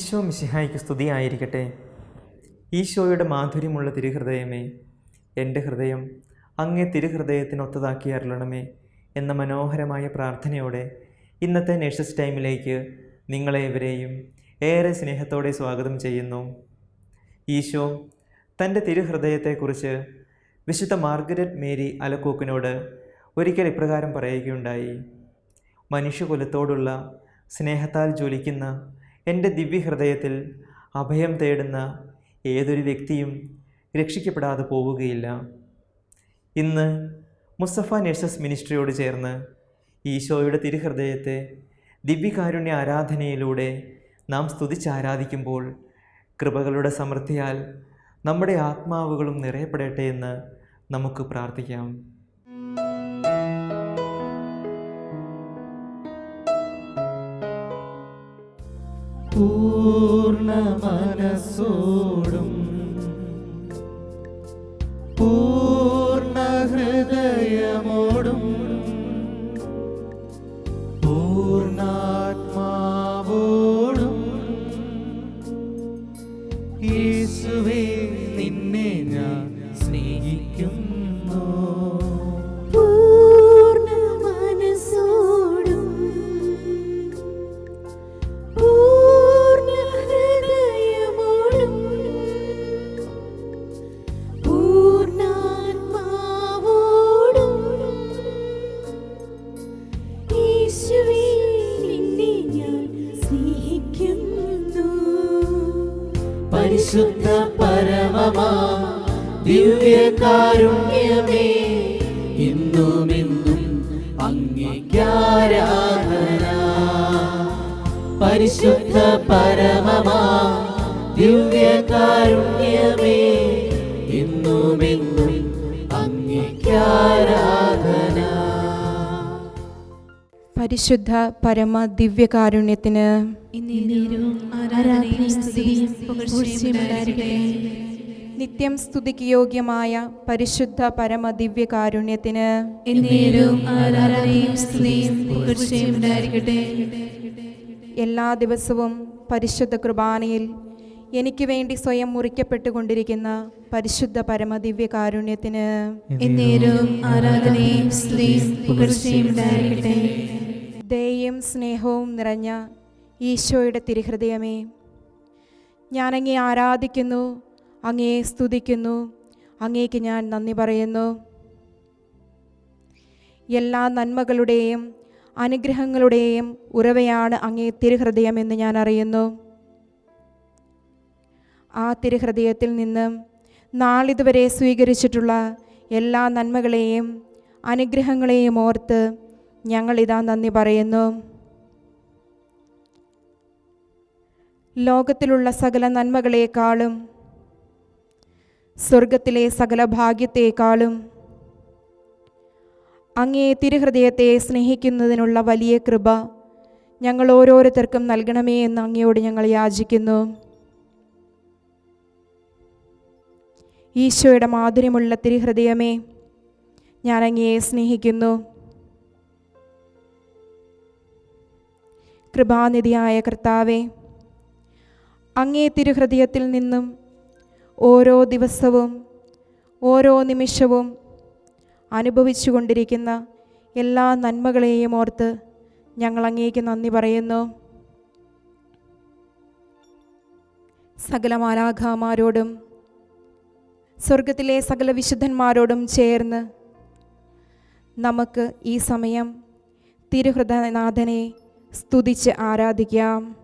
ഈശോ മിശിഹായ്ക്ക് സ്തുതിയായിരിക്കട്ടെ ഈശോയുടെ മാധുര്യമുള്ള തിരുഹൃദയമേ എന്റെ ഹൃദയം അങ്ങേ തിരുഹൃദയത്തിനൊത്തതാക്കി അരുളണമേ എന്ന മനോഹരമായ പ്രാർത്ഥനയോടെ ഇന്നത്തെ നേഴ്സസ് ടൈമിലേക്ക് നിങ്ങളെ ഇവരെയും ഏറെ സ്നേഹത്തോടെ സ്വാഗതം ചെയ്യുന്നു. ഈശോ തന്റെ തിരുഹൃദയത്തെക്കുറിച്ച് വിശുദ്ധ മാർഗരറ്റ് മേരി അലക്കോക്കിനോട് ഒരിക്കൽ ഇപ്രകാരം പറയുകയുണ്ടായി. മനുഷ്യകുലത്തോടുള്ള സ്നേഹത്താൽ ജ്വലിക്കുന്ന എന്റെ ദിവ്യഹൃദയത്തിൽ അഭയം തേടുന്ന ഏതൊരു വ്യക്തിയും രക്ഷിക്കപ്പെടാതെ പോവുകയില്ല. ഇന്ന് മുസ്തഫ നഴ്സസ് മിനിസ്ട്രിയോട് ചേർന്ന് ഈശോയുടെ തിരുഹൃദയത്തെ ദിവ്യകാരുണ്യ ആരാധനയിലൂടെ നാം സ്തുതിച്ചാരാധിക്കുമ്പോൾ കൃപകളുടെ സമൃദ്ധിയാൽ നമ്മുടെ ആത്മാവുകളും നിറയപ്പെടട്ടെ എന്ന് നമുക്ക് പ്രാർത്ഥിക്കാം. പൂർണ മനസ്സോടും പരിശുദ്ധ പരമമാ ദിവ്യകാരുണ്യമേ. ഇന്നുമെന്നും അംഗീകാരാധന പരിശുദ്ധ പരമ ദിവ്യകാരുണ്യത്തിന്. നിത്യം സ്തുതിക്ക് യോഗ്യമായ പരിശുദ്ധ പരമ ദിവ്യകാരുണ്യത്തിന് ആരാധനയും സ്തുതിയും പുകഴ്ചയും ഉണ്ടായിരിക്കട്ടെ. എല്ലാ ദിവസവും പരിശുദ്ധ കുർബാനയിൽ എനിക്ക് വേണ്ടി സ്വയം മുറിക്കപ്പെട്ടുകൊണ്ടിരിക്കുന്ന പരിശുദ്ധ പരമദിവ്യ കാരുണ്യത്തിന് ദയയും സ്നേഹവും നിറഞ്ഞ ഈശോയുടെ തിരുഹൃദയമേ ഞാൻ അങ്ങേ ആരാധിക്കുന്നു അങ്ങേ സ്തുതിക്കുന്നു അങ്ങേക്ക് ഞാൻ നന്ദി പറയുന്നു. എല്ലാ നന്മകളുടെയും അനുഗ്രഹങ്ങളുടെയും ഉറവയാണ് അങ്ങേ തിരുഹൃദയം എന്ന് ഞാൻ അറിയുന്നു. ആ തിരുഹൃദയത്തിൽ നിന്ന് നാളിതുവരെ സ്വീകരിച്ചിട്ടുള്ള എല്ലാ നന്മകളെയും അനുഗ്രഹങ്ങളെയും ഓർത്ത് ഞങ്ങളിതാ നന്ദി പറയുന്നു. ലോകത്തിലുള്ള സകല നന്മകളെക്കാളും സ്വർഗത്തിലെ സകല ഭാഗ്യത്തെക്കാളും അങ്ങേ തിരുഹൃദയത്തെ സ്നേഹിക്കുന്നതിനുള്ള വലിയ കൃപ ഞങ്ങൾ ഓരോരുത്തർക്കും നൽകണമേ എന്ന് അങ്ങയോട് ഞങ്ങൾ യാചിക്കുന്നു. ഈശോയുടെ മാധുര്യമുള്ള തിരുഹൃദയമേ ഞാൻ അങ്ങയെ സ്നേഹിക്കുന്നു. കൃപാനിധിയായ കർത്താവെ അങ്ങേ തിരുഹൃദയത്തിൽ നിന്നും ഓരോ ദിവസവും ഓരോ നിമിഷവും അനുഭവിച്ചു കൊണ്ടിരിക്കുന്ന എല്ലാ നന്മകളെയും ഓർത്ത് ഞങ്ങൾ അങ്ങേക്ക് നന്ദി പറയുന്നു. സകല മാലാഖാമാരോടും സ്വർഗത്തിലെ സകല വിശുദ്ധന്മാരോടും ചേർന്ന് നമുക്ക് ഈ സമയം തിരുഹൃദനാഥനെ സ്തുതിച്ച് ആരാധിക്കാം.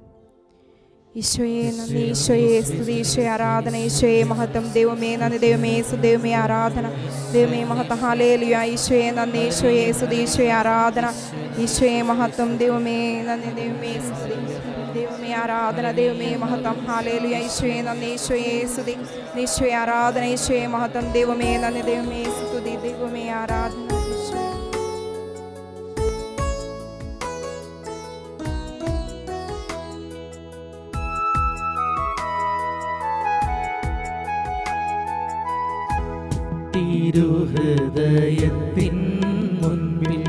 ഈശോയെ നന്ദി. ഈശോയെ സ്തുതി. ഈശോയെ ആരാധന. ഈശോയെ മഹത്വം. ദൈവമേ നന്ദി. ദൈവമേ സുദൈവമേ ആരാധന. ദൈവമേ മഹത്വം. ഹാലേലുയ ഈശോയെ നന്ദി. ഈശോയെ സ്തുതി ഈശോയെ ആരാധന. ഈശോയെ മഹത്വം. ദൈവമേ നന്ദി. ദൈവമേ സ്തുതി. ദൈവമേ ആരാധന. ദൈവമേ മഹത്വം. ഹാലേലിയ ഈശോയെ നന്ദി. ഈശോയെ സ്തുതി. ഈശോയെ ആരാധന. ഈശോയെ മഹത്വം. ദൈവമേ നന്ദി. ദൈവമേ സ്തുതി. ദൈവമേ ആരാധന. തിരുഹൃദയത്തിൻ മുൻപിൽ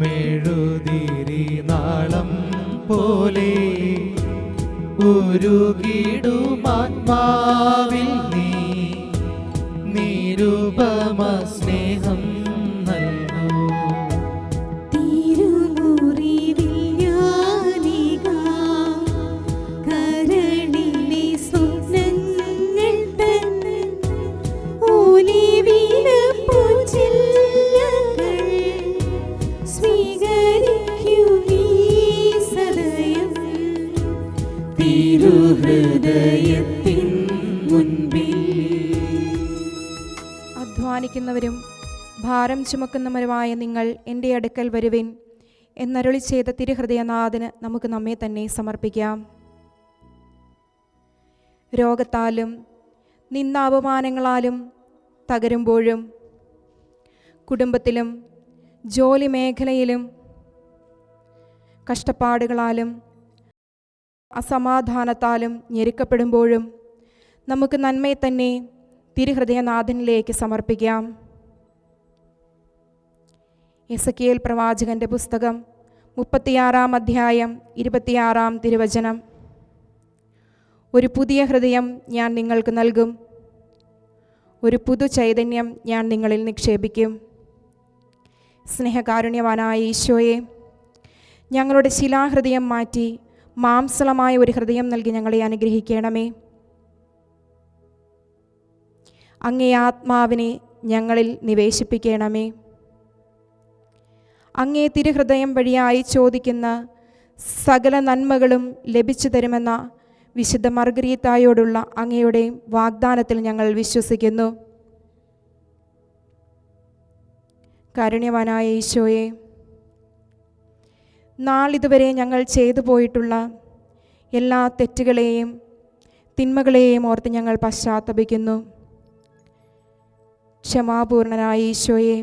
മെഴുതിരി നാളം പോലെ ഉരുകിടുമാത്മാവിൽ അധ്വാനിക്കുന്നവരും ഭാരം ചുമക്കുന്നവരുമായ നിങ്ങൾ എന്റെ അടുക്കൽ വരുവിൻ. എന്നരുളി ചെയ്ത തിരുഹൃദയനാഥന് നമുക്ക് നമ്മെ തന്നെ സമർപ്പിക്കാം. രോഗത്താലും നിന്നാപമാനങ്ങളാലും തകരുമ്പോഴും കുടുംബത്തിലും ജോലി മേഖലയിലും കഷ്ടപ്പാടുകളാലും അസമാധാനത്താലും ഞെരുക്കപ്പെടുമ്പോഴും നമുക്ക് നന്മയെ തന്നെ തിരുഹൃദയനാഥനിലേക്ക് സമർപ്പിക്കാം. എസക്കിയൽ പ്രവാചകന്റെ പുസ്തകം മുപ്പത്തിയാറാം അധ്യായം ഇരുപത്തിയാറാം തിരുവചനം. ഒരു പുതിയ ഹൃദയം ഞാൻ നിങ്ങൾക്ക് നൽകും. ഒരു പുതു ചൈതന്യം ഞാൻ നിങ്ങളിൽ നിക്ഷേപിക്കും. സ്നേഹകാരുണ്യവാനായ ഈശോയെ ഞങ്ങളുടെ ശിലാഹൃദയം മാറ്റി മാംസളമായ ഒരു ഹൃദയം നൽകി ഞങ്ങളെ അനുഗ്രഹിക്കണമേ. അങ്ങേ ആത്മാവിനെ ഞങ്ങളിൽ നിവേശിപ്പിക്കണമേ. അങ്ങേ തിരുഹൃദയം വഴിയായി ചോദിക്കുന്ന സകല നന്മകളും ലഭിച്ചു തരുമെന്ന വിശുദ്ധ മർഗരീത്തായോടുള്ള അങ്ങയുടെ വാഗ്ദാനത്തിൽ ഞങ്ങൾ വിശ്വസിക്കുന്നു. കാരുണ്യവാനായ ഈശോയെ നാളിതുവരെ ഞങ്ങൾ ചെയ്തു പോയിട്ടുള്ള എല്ലാ തെറ്റുകളെയും തിന്മകളെയും ഓർത്ത് ഞങ്ങൾ പശ്ചാത്തപിക്കുന്നു. ക്ഷമാപൂർണനായ ഈശോയെ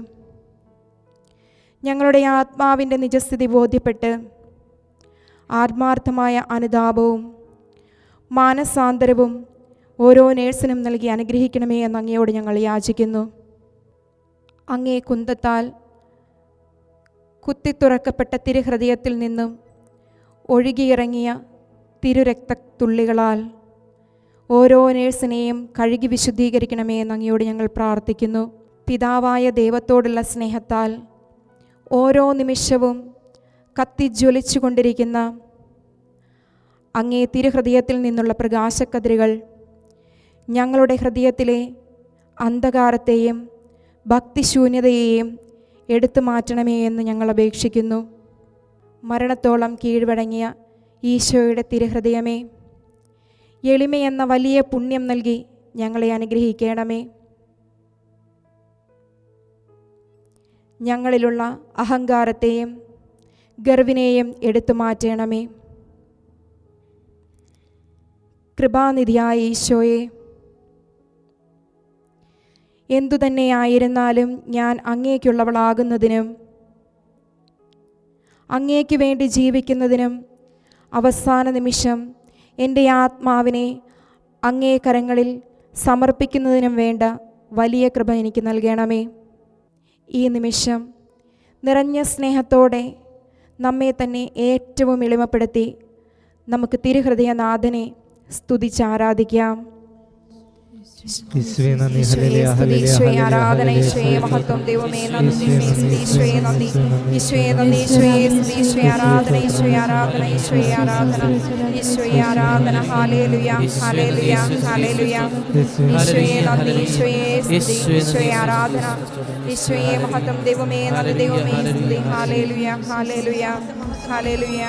ഞങ്ങളുടെ ആത്മാവിന്റെ നിജസ്ഥിതി ബോധ്യപ്പെട്ട് ആത്മാർത്ഥമായ അനുതാപവും മാനസാന്തരവും ഓരോ നേഴ്സിനും നൽകി അനുഗ്രഹിക്കണമേ എന്ന് അങ്ങയോട് ഞങ്ങൾ യാചിക്കുന്നു. അങ്ങേ കുന്തത്താൽ കുത്തിത്തുറക്കപ്പെട്ട തിരുഹൃദയത്തിൽ നിന്നും ഒഴുകിയിറങ്ങിയ തിരുരക്തത്തുള്ളികളാൽ ഓരോ നേഴ്സിനെയും കഴുകി വിശുദ്ധീകരിക്കണമേ എന്ന് അങ്ങയോട് ഞങ്ങൾ പ്രാർത്ഥിക്കുന്നു. പിതാവായ ദൈവത്തോടുള്ള സ്നേഹത്താൽ ഓരോ നിമിഷവും കത്തിജ്വലിച്ചു കൊണ്ടിരിക്കുന്ന അങ്ങേ തിരുഹൃദയത്തിൽ നിന്നുള്ള പ്രകാശക്കതിരുകൾ ഞങ്ങളുടെ ഹൃദയത്തിലെ അന്ധകാരത്തെയും ഭക്തിശൂന്യതയെയും എടുത്തു മാറ്റണമേ എന്ന് ഞങ്ങൾ അപേക്ഷിക്കുന്നു. മരണത്തോളം കീഴ്വഴങ്ങിയ ഈശോയുടെ തിരുഹൃദയമേ എളിമയെന്ന വലിയ പുണ്യം നൽകി ഞങ്ങളെ അനുഗ്രഹിക്കണമേ. ഞങ്ങളിലുള്ള അഹങ്കാരത്തെയും ഗർവിനെയും എടുത്തു മാറ്റണമേ. കൃപാനിധിയായ ഈശോയെ എന്തുതന്നെയായിരുന്നാലും ഞാൻ അങ്ങേക്കുള്ളവളാകുന്നതിനും അങ്ങേക്ക് വേണ്ടി ജീവിക്കുന്നതിനും അവസാന നിമിഷം എന്റെ ആത്മാവിനെ അങ്ങേ കരങ്ങളിൽ സമർപ്പിക്കുന്നതിനും വേണ്ട വലിയ കൃപ എനിക്ക് നൽകണമേ. ഈ നിമിഷം നിറഞ്ഞ സ്നേഹത്തോടെ നമ്മെ തന്നെ ഏറ്റവും എളിമപ്പെടുത്തി നമുക്ക് തിരുഹൃദയനാഥനെ സ്തുതിച്ച് ആരാധന ഈശോയെ മഹത്വം ദൈവമേ നന്ദി ഈശോയെ നന്ദി ഈശോയെ നന്ദി. സ്തുതി, ഈശോയെ ആരാധന ഈശോയെ ആരാധന ഈശോയെ ആരാധന. ഈശോയെ ആരാധന. ഹാലേലുയ ഹാലേലുയ ഹാലേലുയ ഈശോയെ നന്ദി ഈശോയെ സ്തുതി ആരാധന. ഈശോയെ മഹത്വം ദൈവമേ നന്ദി ദൈവമേ ഹാലേലുയ ഹാലേലുയ ഹാലേലുയ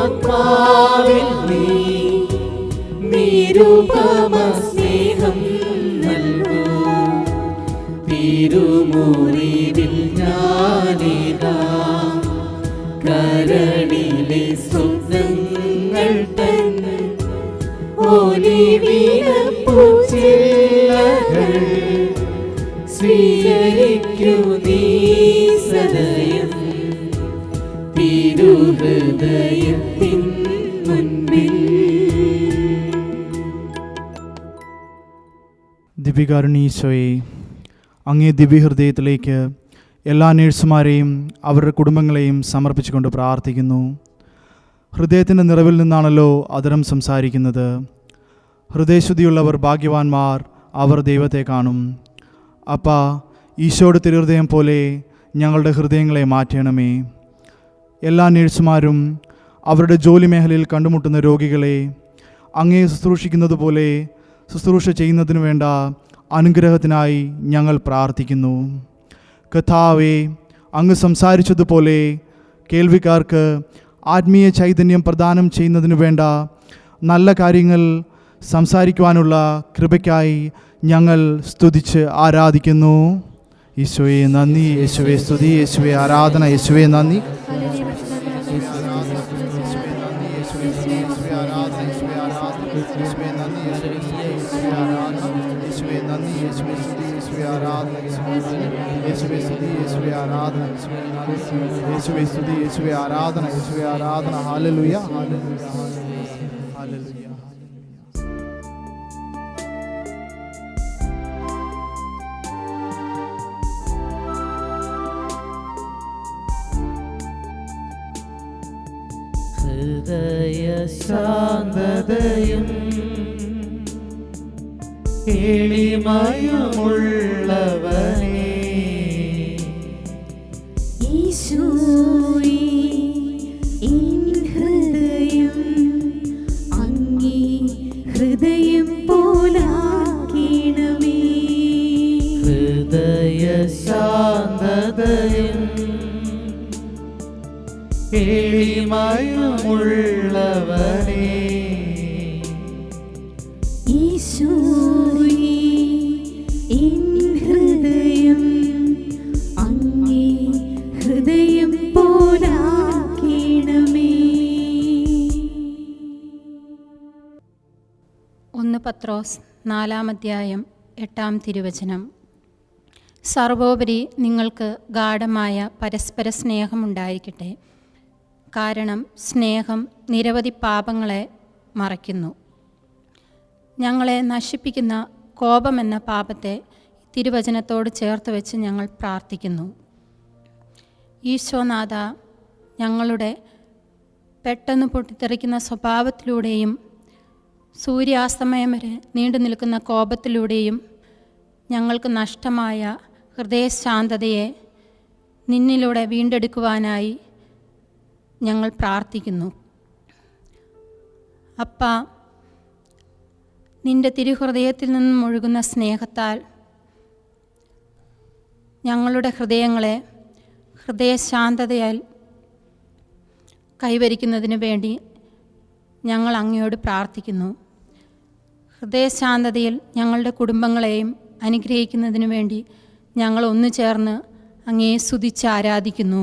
ഉരുകിടുമാത്മാവിൽ നീ നിരുപമ സ്നേഹം നൽകൂ. തിരുമുറിവിൽ ദിവികാരുണീശോയെ അങ്ങേ ദിവ്യഹൃദയത്തിലേക്ക് എല്ലാ നേഴ്സുമാരെയും അവരുടെ കുടുംബങ്ങളെയും സമർപ്പിച്ചുകൊണ്ട് പ്രാർത്ഥിക്കുന്നു. ഹൃദയത്തിന്റെ നിറവിൽ നിന്നാണല്ലോ അതരം സംസാരിക്കുന്നത്. ഹൃദയശുദ്ധിയുള്ളവർ ഭാഗ്യവാന്മാർ അവർ ദൈവത്തെ കാണും. അപ്പ ഈശോയുടെ തിരുഹൃദയം പോലെ ഞങ്ങളുടെ ഹൃദയങ്ങളെ മാറ്റണമേ. എല്ലാ നേഴ്സുമാരും അവരുടെ ജോലി മേഖലയിൽ കണ്ടുമുട്ടുന്ന രോഗികളെ അങ്ങേ ശുശ്രൂഷിക്കുന്നത് പോലെ ശുശ്രൂഷ ചെയ്യുന്നതിന് വേണ്ട അനുഗ്രഹത്തിനായി ഞങ്ങൾ പ്രാർത്ഥിക്കുന്നു. കഥാവെ അങ്ങ് സംസാരിച്ചതുപോലെ കേൾവിക്കാർക്ക് ആത്മീയ ചൈതന്യം പ്രദാനം ചെയ്യുന്നതിന് വേണ്ട നല്ല കാര്യങ്ങൾ സംസാരിക്കുവാനുള്ള കൃപയ്ക്കായി ഞങ്ങൾ സ്തുതിച്ച് ആരാധിക്കുന്നു. യേശുവെ നന്ദി. യേശുവെ സ്തുതി. യേശുവെ ആരാധന. യേശുവെ നന്ദി. ആരാധന ആരാധന ഹാലലുയ ഹാലലുയ ഹൃദയ ശാന്തതയും എളിമയുമുള്ളവനേ എളിമയുമുള്ളവനേ ഈശോയേ എൻ ഹൃദയം അങ്ങേ ഹൃദയം പോലാക്കണമേ. ഒന്ന് പത്രോസ് നാലാമധ്യായം എട്ടാം തിരുവചനം. സർവോപരി നിങ്ങൾക്ക് ഗാഠമായ പരസ്പര സ്നേഹമുണ്ടായിരിക്കട്ടെ. കാരണം സ്നേഹം നിരവധി പാപങ്ങളെ മറയ്ക്കുന്നു. ഞങ്ങളെ നശിപ്പിക്കുന്ന കോപമെന്ന പാപത്തെ തിരുവചനത്തോട് ചേർത്ത് വെച്ച് ഞങ്ങൾ പ്രാർത്ഥിക്കുന്നു. ഈശോനാഥ ഞങ്ങളുടെ പെട്ടെന്ന് പൊട്ടിത്തെറിക്കുന്ന സ്വഭാവത്തിലൂടെയും സൂര്യാസ്തമയം വരെ നീണ്ടു നിൽക്കുന്ന കോപത്തിലൂടെയും ഞങ്ങൾക്ക് നഷ്ടമായ ഹൃദയശാന്തതയെ നിന്നിലൂടെ വീണ്ടെടുക്കുവാനായി ഞങ്ങൾ പ്രാർത്ഥിക്കുന്നു. അപ്പ നിന്റെ തിരുഹൃദയത്തിൽ നിന്നും ഒഴുകുന്ന സ്നേഹത്താൽ ഞങ്ങളുടെ ഹൃദയങ്ങളെ ഹൃദയശാന്തതയാൽ കൈവരിക്കുന്നതിന് വേണ്ടി ഞങ്ങൾ അങ്ങയോട് പ്രാർത്ഥിക്കുന്നു. ഹൃദയശാന്തതയിൽ ഞങ്ങളുടെ കുടുംബങ്ങളെയും അനുഗ്രഹിക്കുന്നതിന് വേണ്ടി ഞങ്ങൾ ഒന്നു ചേർന്ന് അങ്ങയെ സ്തുതിച്ച് ആരാധിക്കുന്നു.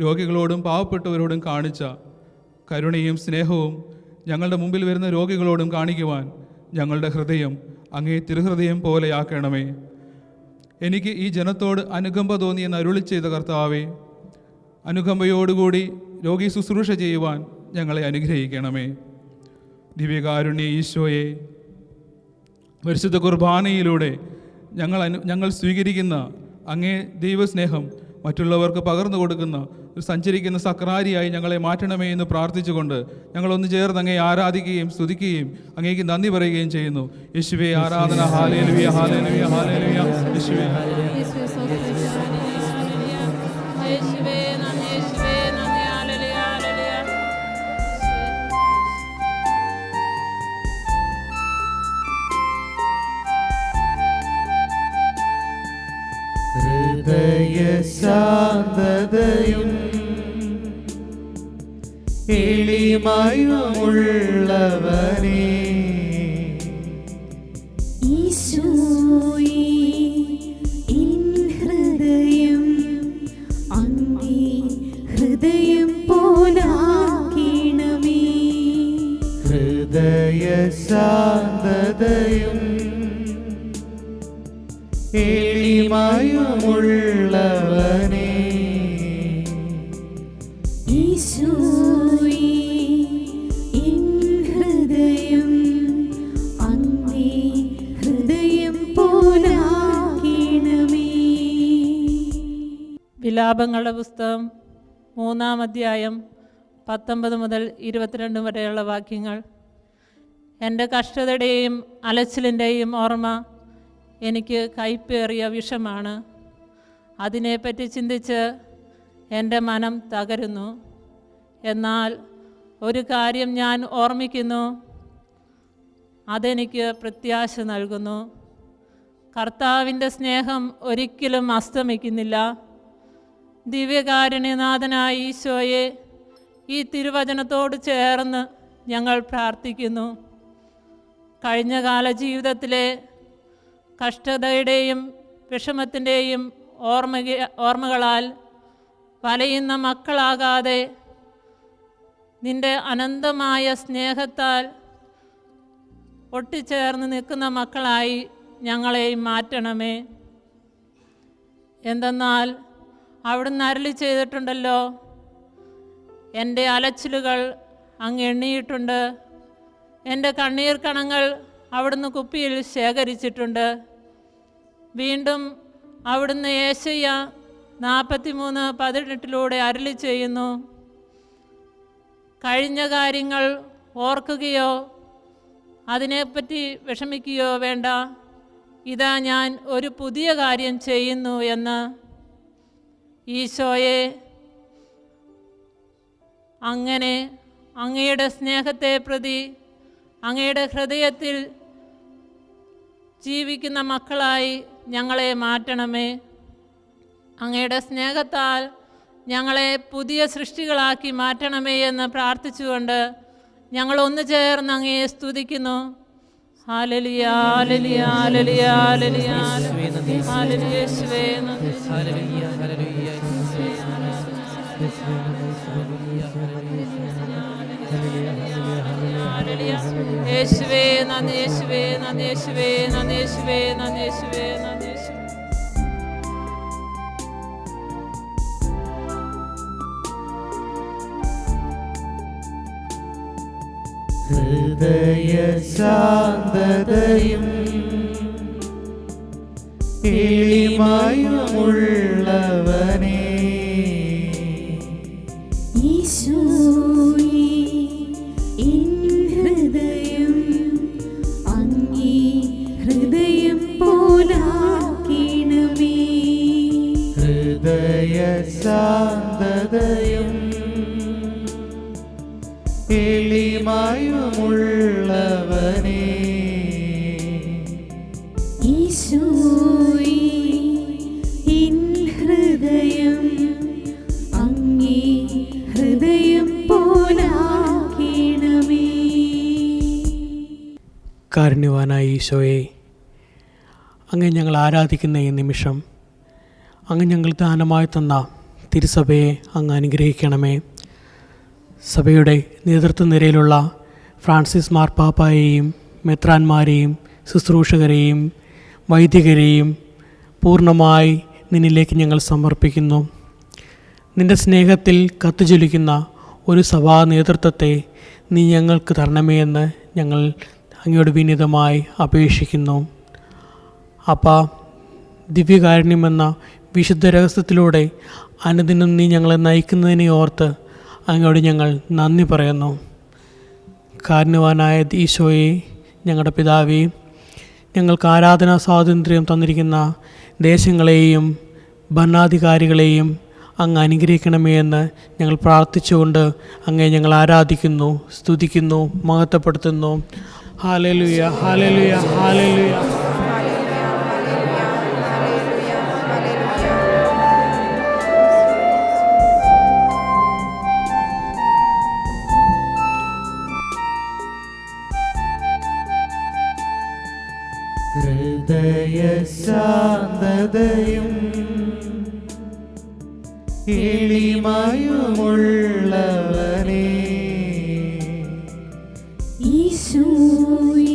രോഗികളോടും പാവപ്പെട്ടവരോടും കാണിച്ച കരുണയും സ്നേഹവും ഞങ്ങളുടെ മുമ്പിൽ വരുന്ന രോഗികളോടും കാണിക്കുവാൻ ഞങ്ങളുടെ ഹൃദയം അങ്ങേ തിരുഹൃദയം പോലെയാക്കണമേ. എനിക്ക് ഈ ജനത്തോട് അനുകമ്പ തോന്നിയെന്ന് അരുളി ചെയ്ത കർത്താവേ അനുകമ്പയോടുകൂടി രോഗി ശുശ്രൂഷ ചെയ്യുവാൻ ഞങ്ങളെ അനുഗ്രഹിക്കണമേ. ദിവ്യകാരുണ്യ ഈശോയെ പരിശുദ്ധ കുർബാനയിലൂടെ ഞങ്ങൾ അനു ഞങ്ങൾ സ്വീകരിക്കുന്ന അങ്ങേ ദൈവസ്നേഹം മറ്റുള്ളവർക്ക് പകർന്നു കൊടുക്കുന്ന സഞ്ചരിക്കുന്ന സക്രാരിയായി ഞങ്ങളെ മാറ്റണമേ എന്ന് പ്രാർത്ഥിച്ചുകൊണ്ട് ഞങ്ങളൊന്ന് ചേർന്ന് അങ്ങേ ആരാധിക്കുകയും സ്തുതിക്കുകയും അങ്ങേക്ക് നന്ദി പറയുകയും ചെയ്യുന്നു. യേശുവേ ആരാധന യേശുവേ. ഹൃദയ ശാന്തതയും എളിമയുമുള്ളവനേ ഹൃദയം അങ്ങേ ഹൃദയം പോലാക്കണമേ. ഹൃദയ ശാന്തതയും എളിമയുമുള്ളവനേ വിലാപങ്ങളുടെ പുസ്തകം മൂന്നാം അധ്യായം പത്തൊമ്പത് മുതൽ ഇരുപത്തിരണ്ട് വരെയുള്ള വാക്യങ്ങൾ. എന്റെ കഷ്ടതയുടെയും അലച്ചിലിന്റെയും ഓർമ്മ എനിക്ക് കൈപ്പേറിയ വിഷമാണ്. അതിനെപ്പറ്റി ചിന്തിച്ച് എന്റെ മനം തകരുന്നു. എന്നാൽ ഒരു കാര്യം ഞാൻ ഓർമ്മിക്കുന്നു. അതെനിക്ക് പ്രത്യാശ നൽകുന്നു. കർത്താവിന്റെ സ്നേഹം ഒരിക്കലും അസ്തമിക്കുന്നില്ല. ദിവ്യകാരുണ്യനാഥനായ ഈശോയെ ഈ തിരുവചനത്തോട് ചേർന്ന് ഞങ്ങൾ പ്രാർത്ഥിക്കുന്നു. കഴിഞ്ഞ കാല ജീവിതത്തിലെ കഷ്ടതയുടെയും വിഷമത്തിന്റെയും ഓർമ്മ ഓർമ്മകളാൽ വലയുന്ന മക്കളാകാതെ നിന്റെ അനന്തമായ സ്നേഹത്താൽ ഒട്ടിച്ചേർന്ന് നിൽക്കുന്ന മക്കളായി ഞങ്ങളെയും മാറ്റണമേ. എന്തെന്നാൽ അവിടുന്ന് അരളി ചെയ്തിട്ടുണ്ടല്ലോ. എന്റെ അലച്ചിലുകൾ അങ്ങ് എണ്ണിയിട്ടുണ്ട്. എന്റെ കണ്ണീർ കണങ്ങൾ അവിടുന്ന് കുപ്പിയിൽ ശേഖരിച്ചിട്ടുണ്ട്. വീണ്ടും അവിടുന്ന് ഏശയ്യ നാൽപ്പത്തിമൂന്ന് പതിനെട്ടിലൂടെ അരളി ചെയ്യുന്നു. കഴിഞ്ഞ കാര്യങ്ങൾ ഓർക്കുകയോ അതിനെപ്പറ്റി വിഷമിക്കുകയോ വേണ്ട. ഇതാ ഞാൻ ഒരു പുതിയ കാര്യം ചെയ്യുന്നു എന്ന് ഈശോയെ അങ്ങനെ അങ്ങയുടെ സ്നേഹത്തെ പ്രതി അങ്ങയുടെ ഹൃദയത്തിൽ ജീവിക്കുന്ന മക്കളായി ഞങ്ങളെ മാറ്റണമേ. അങ്ങയുടെ സ്നേഹത്താൽ ഞങ്ങളെ പുതിയ സൃഷ്ടികളാക്കി മാറ്റണമേ എന്ന് പ്രാർത്ഥിച്ചുകൊണ്ട് ഞങ്ങൾ ഒന്ന് ചേർന്ന് അങ്ങയെ സ്തുതിക്കുന്നു. യേശുവേ നന്ദി. ഹാലലിയ. യേശുവേ നന്ദി യേശുവേ നന്ദി യേശുവേ നന്ദി യേശുവേ നന്ദി യേശുവേ നന്ദി യേശുവേ ഹൃദയ ശാന്തതയും എളിമയുമുള്ളവനേ ഈശോയേ ഈശോയി ഇൻ ഹൃദയം ഹൃദയ അങ്ങേ പോലാക്കണമേ കാരുണ്യവാനായ ഈശോയെ അങ്ങ് ഞങ്ങൾ ആരാധിക്കുന്ന ഈ നിമിഷം അങ്ങ് ഞങ്ങൾ ദാനമായി തന്ന തിരുസഭയെ അങ്ങ് അനുഗ്രഹിക്കണമേ. സഭയുടെ നേതൃത്വ നിരയിലുള്ള ഫ്രാൻസിസ് മാർപ്പാപ്പായെയും മെത്രാന്മാരെയും ശുശ്രൂഷകരെയും വൈദികരെയും പൂർണമായി നിന്നിലേക്ക് ഞങ്ങൾ സമർപ്പിക്കുന്നു. നിന്റെ സ്നേഹത്തിൽ കത്തുചൊലിക്കുന്ന ഒരു സഭാ നേതൃത്വത്തെ നീ ഞങ്ങൾക്ക് തരണമേ എന്ന് ഞങ്ങൾ അങ്ങയോട് വിനീതമായി അപേക്ഷിക്കുന്നു. അപ്പ ദിവ്യകാരുണ്യമെന്ന വിശുദ്ധ രഹസ്യത്തിലൂടെ അനുദിനം നീ ഞങ്ങളെ നയിക്കുന്നതിനെ ഓർത്ത് അങ്ങയോട് ഞങ്ങൾ നന്ദി പറയുന്നു. കാരണവാനായ ഈശോയെ ഞങ്ങളുടെ പിതാവേ ഞങ്ങൾക്ക് ആരാധനാ സ്വാതന്ത്ര്യം തന്നിരിക്കുന്ന ദേശങ്ങളെയും ഭരണാധികാരികളെയും അങ്ങ് അനുഗ്രഹിക്കണമേ എന്ന് ഞങ്ങൾ പ്രാർത്ഥിച്ചുകൊണ്ട് അങ്ങേ ഞങ്ങൾ ആരാധിക്കുന്നു സ്തുതിക്കുന്നു മഹത്വപ്പെടുത്തുന്നു. ഹാലലുയ ഹാലലുയ ഹാലലുയ. ശാന്തതയും എളിമയുമുള്ളവനെ ഈശോയേ.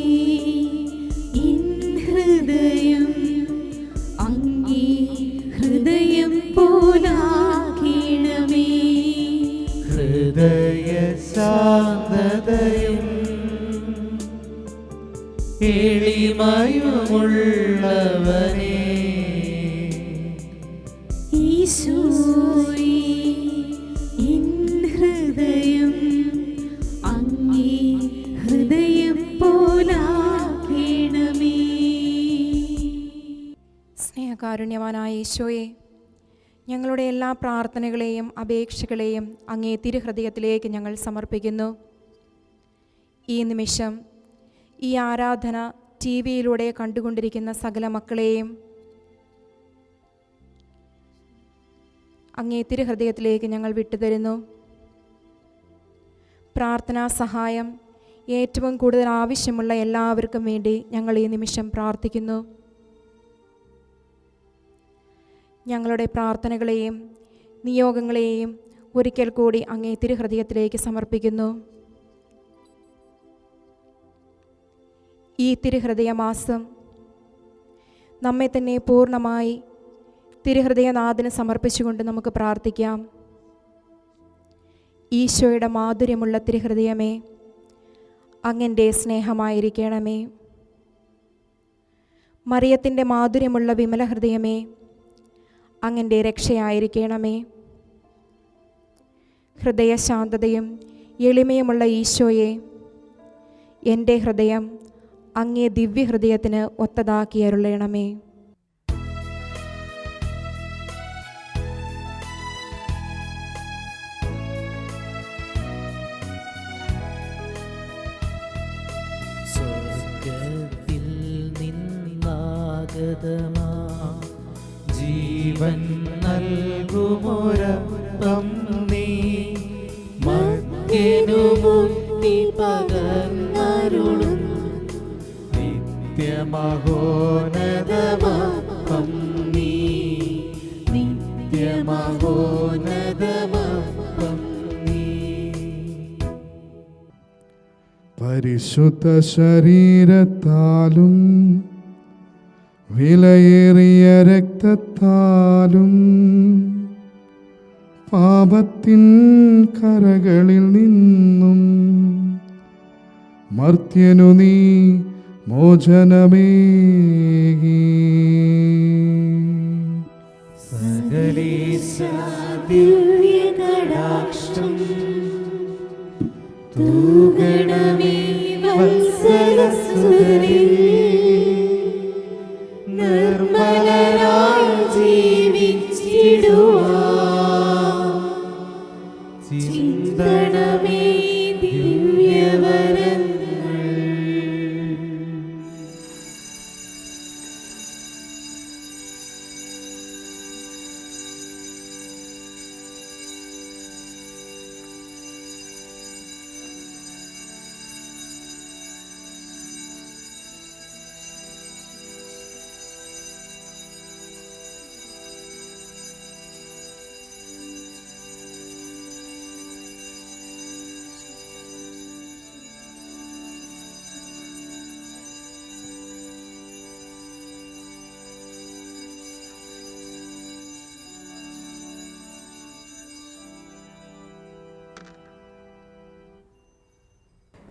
ഞങ്ങളുടെ എല്ലാ പ്രാർത്ഥനകളെയും അപേക്ഷകളെയും അങ്ങേ തിരുഹൃദയത്തിലേക്ക് ഞങ്ങൾ സമർപ്പിക്കുന്നു. ഈ നിമിഷം ഈ ആരാധന ടി വിയിലൂടെ കണ്ടുകൊണ്ടിരിക്കുന്ന സകല മക്കളെയും അങ്ങേ തിരുഹൃദയത്തിലേക്ക് ഞങ്ങൾ വിട്ടുതരുന്നു. പ്രാർത്ഥനാ സഹായം ഏറ്റവും കൂടുതൽ ആവശ്യമുള്ള എല്ലാവർക്കും വേണ്ടി ഞങ്ങൾ ഈ നിമിഷം പ്രാർത്ഥിക്കുന്നു. ഞങ്ങളുടെ പ്രാർത്ഥനകളെയും നിയോഗങ്ങളെയും ഒരിക്കൽ കൂടി അങ്ങേ തിരുഹൃദയത്തിലേക്ക് സമർപ്പിക്കുന്നു. ഈ തിരുഹൃദയമാസം നമ്മെ തന്നെ പൂർണമായി തിരുഹൃദയനാഥന് സമർപ്പിച്ചുകൊണ്ട് നമുക്ക് പ്രാർത്ഥിക്കാം. ഈശോയുടെ മാധുര്യമുള്ള തിരുഹൃദയമേ അങ്ങന്റെ സ്നേഹമായിരിക്കണമേ. മറിയത്തിന്റെ മാധുര്യമുള്ള വിമല ഹൃദയമേ അങ്ങന്റെ രക്ഷയായിരിക്കണമേ. ഹൃദയശാന്തതയും എളിമയുമുള്ള ഈശോയെ എന്റെ ഹൃദയം അങ്ങേ ദിവ്യഹൃദയത്തിന് ഒത്തതാക്കി അരുളയണമേ സ്വർഗത്തിൽ നിന്നാഗതമാ ജീവൻ നൽകുമൊരപ്പം നീ. പകർന്നരുളും നിത്യമഹോനതമപ്പം നീ. നീ. പരിശുദ്ധ ശരീരത്താലും വിലയേറിയ രക്തത്താലും പാപത്തിൻ കരകളിൽ നിന്നും മർത്യനു നീ മോചനമേകി ദിവ്യകടാക്ഷം തൂകണമേ വത്സലസുതരേ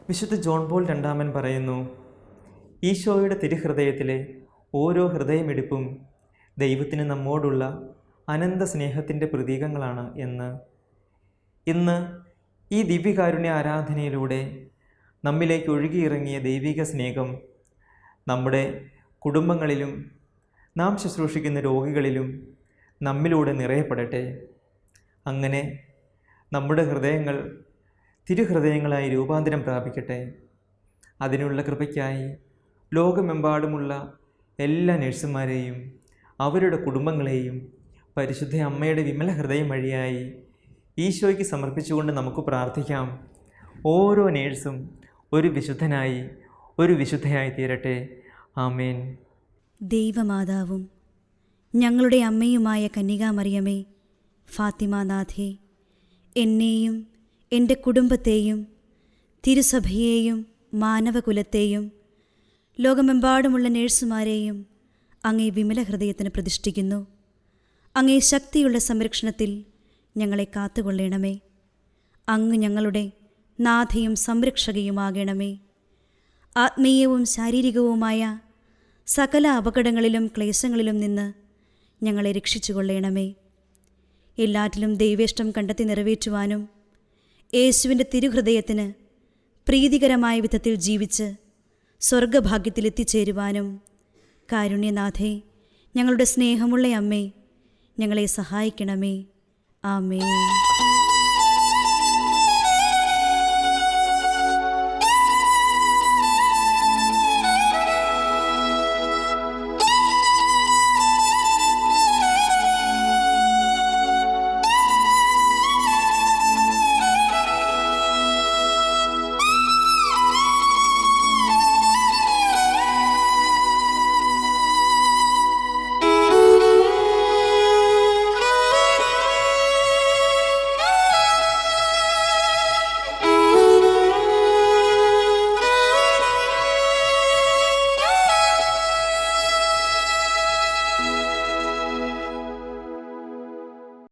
വിശുദ്ധ ജോൺ പോൾ രണ്ടാമൻ പറയുന്നു ഈശോയുടെ തിരുഹൃദയത്തിലെ ഓരോ ഹൃദയമെടുപ്പും ദൈവത്തിന് നമ്മോടുള്ള അനന്ത സ്നേഹത്തിന്റെ പ്രതീകങ്ങളാണ് എന്ന്. ഇന്ന് ഈ ദിവ്യകാരുണ്യ ആരാധനയിലൂടെ നമ്മിലേക്ക് ഒഴുകിയിറങ്ങിയ ദൈവിക സ്നേഹം നമ്മുടെ കുടുംബങ്ങളിലും നാം ശുശ്രൂഷിക്കുന്ന രോഗികളിലും നമ്മിലൂടെ നിറയപ്പെടട്ടെ. അങ്ങനെ നമ്മുടെ ഹൃദയങ്ങൾ തിരുഹൃദയങ്ങളായി രൂപാന്തരം പ്രാപിക്കട്ടെ. അതിനുള്ള കൃപയ്ക്കായി ലോകമെമ്പാടുമുള്ള എല്ലാ നഴ്സുമാരെയും അവരുടെ കുടുംബങ്ങളെയും പരിശുദ്ധ അമ്മയുടെ വിമല ഹൃദയം വഴിയായി ഈശോയ്ക്ക് സമർപ്പിച്ചുകൊണ്ട് നമുക്ക് പ്രാർത്ഥിക്കാം. ഓരോ നേഴ്സും ഒരു വിശുദ്ധനായി ഒരു വിശുദ്ധയായി തീരട്ടെ. ആമേൻ. ദൈവമാതാവും ഞങ്ങളുടെ അമ്മയുമായ കന്യകാമറിയമേ ഫാത്തിമാനാഥേ എന്നെയും എന്റെ കുടുംബത്തെയും തിരുസഭയെയും മാനവകുലത്തെയും ലോകമെമ്പാടുമുള്ള നേഴ്സുമാരെയും അങ്ങേ വിമല ഹൃദയത്തിന് പ്രതിഷ്ഠിക്കുന്നു. അങ്ങേ ശക്തിയുള്ള സംരക്ഷണത്തിൽ ഞങ്ങളെ കാത്തുകൊള്ളണമേ. അങ്ങ് ഞങ്ങളുടെ നാഥയും സംരക്ഷകയുമാകണമേ. ആത്മീയവും ശാരീരികവുമായ സകല അപകടങ്ങളിലും ക്ലേശങ്ങളിലും നിന്ന് ഞങ്ങളെ രക്ഷിച്ചുകൊള്ളണമേ. എല്ലാറ്റിലും ദൈവേഷ്ടം കണ്ടെത്തി നിറവേറ്റുവാനും യേശുവിന്റെ തിരുഹൃദയത്തിന് പ്രീതികരമായ വിധത്തിൽ ജീവിച്ച് സ്വർഗഭാഗ്യത്തിൽ എത്തിച്ചേരുവാനും കാരുണ്യനാഥേ ഞങ്ങളുടെ സ്നേഹമുള്ള അമ്മേ ഞങ്ങളെ സഹായിക്കണമേ. ആമേ